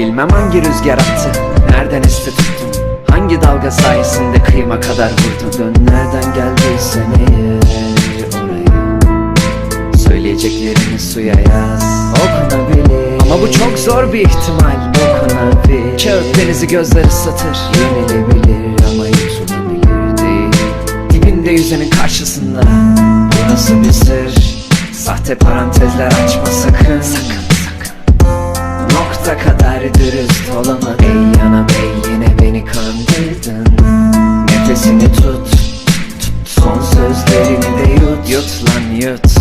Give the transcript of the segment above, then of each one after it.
Bilmem hangi rüzgar attı Nereden esti tuttun? Hangi dalga sayesinde kıyma kadar vurdun Dön nereden geldiysen eğer oraya. Söyleyeceklerini suya yaz. Okunabilir. Ama bu çok zor bir ihtimal. Dokunabilir Kağıt denizi gözler ıslatır Yenilebilir ama yutulabilir değil. Dibinde yüzenin karşısında. Bu nasıl bir sır? Sahte parantezler açma Sakın. Sakın Kadar dürüst olamadım Ey yanam ey yine beni kandırdın. Nefesini tut, tut Son sözlerini de yut. Yut lan yut.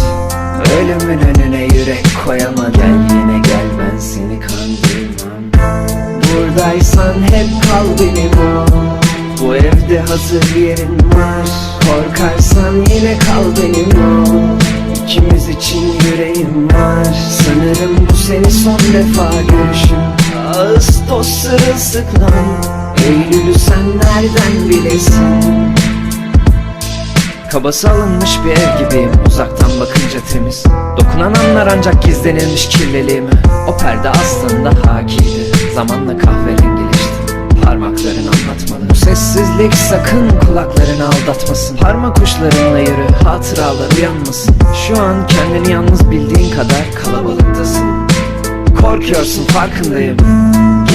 Ölümün önüne yürek koyama Gel yine gel ben seni kandırmam. Buradaysan hep kal benim Bu. Evde hazır yerin var. Korkarsan yine kal benim İkimiz için yüreğim var. Sanırım bu seni son defa görüşüm Ağustos sırılsıklam. Eylül'ü sen nereden bilesin? Kabası alınmış bir ev gibiyim Uzaktan bakınca temiz. Dokunan anlar ancak gizlenilmiş kirliliğimi. O perde aslında hakiydi Zamanla kahverengileşti. Parmakların anlatmalı. Bu sessizlik sakın kulaklarını aldatmasın. Parmak uçlarınla yürü hatıralar uyanmasın. Şu an kendini yalnız bildiğin kadar kalabalıktasın. Korkuyorsun farkındayım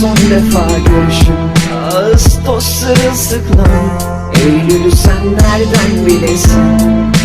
son defa görüşüm. Ağustos sırılsıklam Eylül'ü sen nereden bilesin